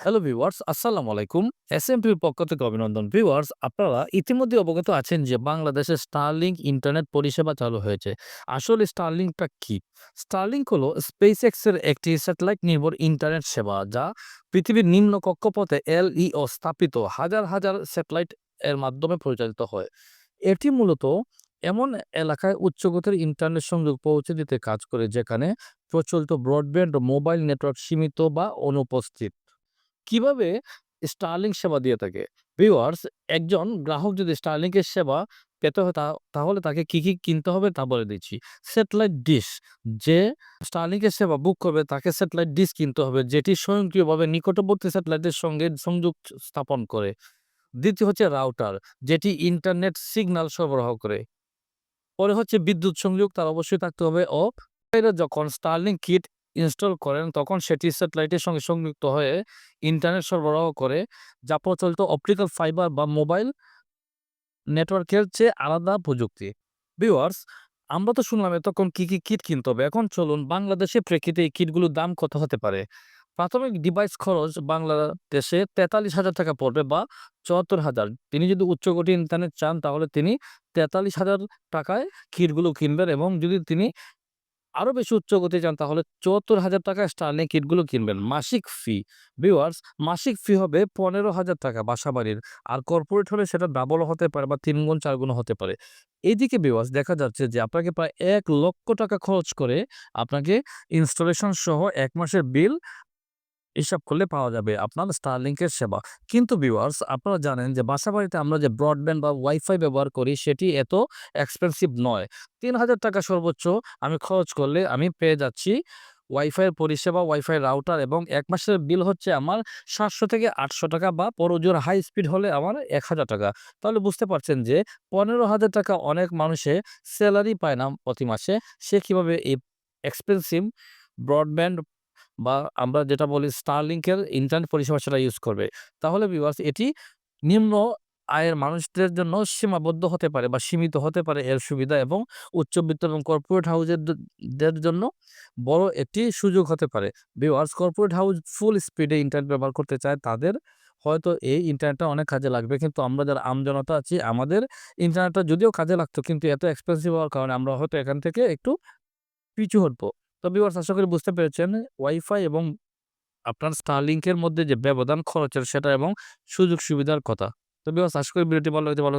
Hello viewers আসসালামু আলাইকুম এসএমপির পক্ষ থেকে অভিনন্দন ভিউয়ার্স আপনারা ইতিমধ্যে অবগত আছেন যে বাংলাদেশে স্টারলিংক ইন্টারনেট পরিষেবা চালু হয়েছে। আসলে স্টারলিংকটা কি? স্টারলিংক হলো স্পেস এক্সের একটি স্যাটেলাইট নির্ভর ইন্টারনেট সেবা যা পৃথিবীর নিম্ন কক্ষপথে এলইও স্থাপিত হাজার হাজার স্যাটেলাইট এর মাধ্যমে পরিচালিত হয়। এটি মূলত এমন এলাকায় উচ্চগতির ইন্টারনেট সংযোগ পৌঁছে দিতে কাজ করে যেখানে প্রচলিত ব্রডব্যান্ড ও মোবাইল নেটওয়ার্ক সীমিত বা অনুপস্থিত। কীভাবে স্টারলিংক সেবা দিয়ে থাকে? ভিউয়ার্স একজন গ্রাহক যদি স্টারলিংক এর সেবা পেতে হয় তাহলে তাকে কি, কি কিনতে হবে তা বলে দিচ্ছি। স্যাটেলাইট ডিশ যে স্টারলিংক এর সেবা বুক করবে তাকে স্যাটেলাইট ডিশ কিনতে হবে যেটি স্বয়ংক্রিয়ভাবে নিকটবর্তী স্যাটেলাইটের সঙ্গে সংযোগ স্থাপন করে। দ্বিতীয় হচ্ছে রাউটার যেটি ইন্টারনেট সিগন্যাল সরবরাহ করে। পরে হচ্ছে বিদ্যুৎ সংযোগ তার অবশ্যই থাকতে হবে ও যখন স্টারলিংক কিট ইনস্টল করেন তখন সেটি স্যাটেলাইটের সঙ্গে সংযুক্ত হয়ে ইন্টারনেট সরবরাহ করে যা প্রচলিত অপটিক্যাল ফাইবার বা মোবাইল নেটওয়ার্কের চেয়ে আলাদা প্রযুক্তি। ভিউয়ার্স আমরা তো শুনলাম এতক্ষণ কী কী কিট কিনতে হবে। এখন চলুন বাংলাদেশে প্রেক্ষিতে এই কিটগুলোর দাম কত হতে পারে? প্রাথমিক ডিভাইস খরচ বাংলাদেশে ৳৪৩,০০০ পড়বে বা ৳৭৪,০০০ তিনি যদি উচ্চগতি ইন্টারনেট চান তাহলে তিনি ৳৪৩,০০০ টাকায় কিটগুলো কিনবেন এবং যদি তিনি আরও বেশি উচ্চ গতি চান তাহলে চুয়াত্তর হাজার টাকা স্টার্লিং কিটগুলো কিনবেন। মাসিক ফি ভিওয়ার্স মাসিক ফি হবে ৳১৫,০০০ বাসাবাড়ির। আর কর্পোরেট হলে সেটা ডাবলও হতে পারে বা ৩ গুণ চার গুণ হতে পারে। এদিকে ভিউয়ার্স দেখা যাচ্ছে যে আপনাকে প্রায় এক লক্ষ টাকা খরচ করে আপনাকে ইনস্টলেশন সহ এক মাসের বিল হিসাব করলে পাওয়া যাবে আপনার স্টারলিংকের সেবা। কিন্তু ভিউয়ার্স আপনারা জানেন যে বাসা বাড়িতে আমরা যে ব্রডব্যান্ড বা ওয়াইফাই ব্যবহার করি সেটি এত এক্সপেন্সিভ নয়। ৳৩,০০০ সর্বোচ্চ আমি খরচ করলে আমি পেয়ে যাচ্ছি ওয়াইফাইয়ের পরিষেবা, ওয়াইফাই রাউটার এবং এক মাসের বিল হচ্ছে আমার ৳৭০০-৮০০ বা প্রয়োজন হাই স্পিড হলে আমার ৳১,০০০ তাহলে বুঝতে পারছেন যে ৳১৫,০০০ অনেক মানুষে স্যালারি পায় না প্রতি মাসে। সে কীভাবে এই এক্সপেনসিভ ব্রডব্যান্ড বা আমরা যেটা বলি স্টারলিংকের ইন্টারনেট পরিষেবা সেটা ইউজ করবে। তাহলে ভিউয়ার্স এটি নিম্ন আয়ের মানুষদের জন্য সীমাবদ্ধ হতে পারে বা সীমিত হতে পারে এর সুবিধা এবং উচ্চবিত্ত এবং কর্পোরেট হাউজের জন্য বড় একটি সুযোগ হতে পারে। ভিউয়ার্স কর্পোরেট হাউস ফুল স্পিডে ইন্টারনেট ব্যবহার করতে চায় তাদের হয়তো এই ইন্টারনেটটা অনেক কাজে লাগবে কিন্তু আমরা যারা আমজনতা আছি, আমাদের ইন্টারনেটটা যদিও কাজে লাগতো, কিন্তু এত এক্সপেন্সিভ হওয়ার কারণে আমরা হয়তো এখান থেকে একটু পিছু হটবো। তো ভিউয়ার্স, আশা করি বুঝতে পেরেছেন ওয়াইফাই এবং আপনার স্টারলিংকের মধ্যে যে ব্যবধান খরচের সেটা এবং সুযোগ সুবিধার কথা। তো ভিউয়ার্স, আশা করি ভিডিওটি ভালো লাগতে ভালো।